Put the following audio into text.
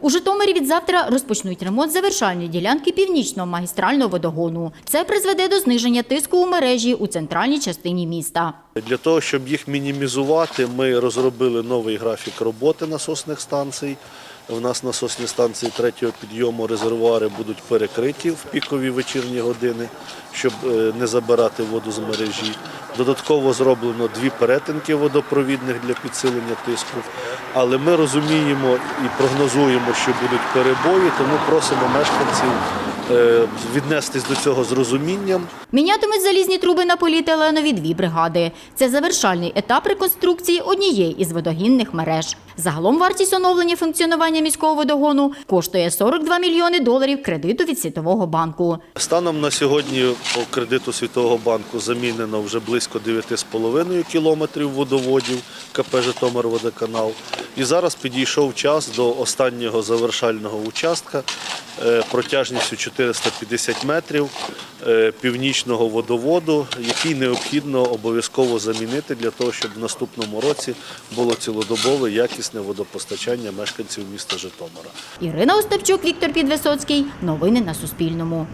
У Житомирі від завтра розпочнуть ремонт завершальної ділянки північного магістрального водогону. Це призведе до зниження тиску у мережі у центральній частині міста. Для того, щоб їх мінімізувати, ми розробили новий графік роботи насосних станцій. У нас насосні станції третього підйому резервуари будуть перекриті в пікові вечірні години, щоб е, не забирати воду з мережі. Додатково зроблено дві перетинки водопровідних для підсилення тиску. Але ми розуміємо і прогнозуємо, що будуть перебої, тому просимо мешканців е, віднестись до цього з розумінням. Мінятимуть залізні труби на поліетиленові дві бригади. Це завершальний етап реконструкції однієї із водогінних мереж. Загалом вартість оновлення функціонування міського водогону коштує 42 мільйони доларів кредиту від Світового банку. Станом на сьогодні по кредиту Світового банку замінено вже близько 9,5 кілометрів водоводів КП «Житомирводоканал». І зараз підійшов час до останнього завершального участка е, протяжністю 450 метрів е, північного водоводу, який необхідно обов'язково замінити для того, щоб в наступному році було цілодобове якісне водопостачання мешканців міста Житомира. Ірина Остапчук, Віктор Підвисоцький. Новини на Суспільному.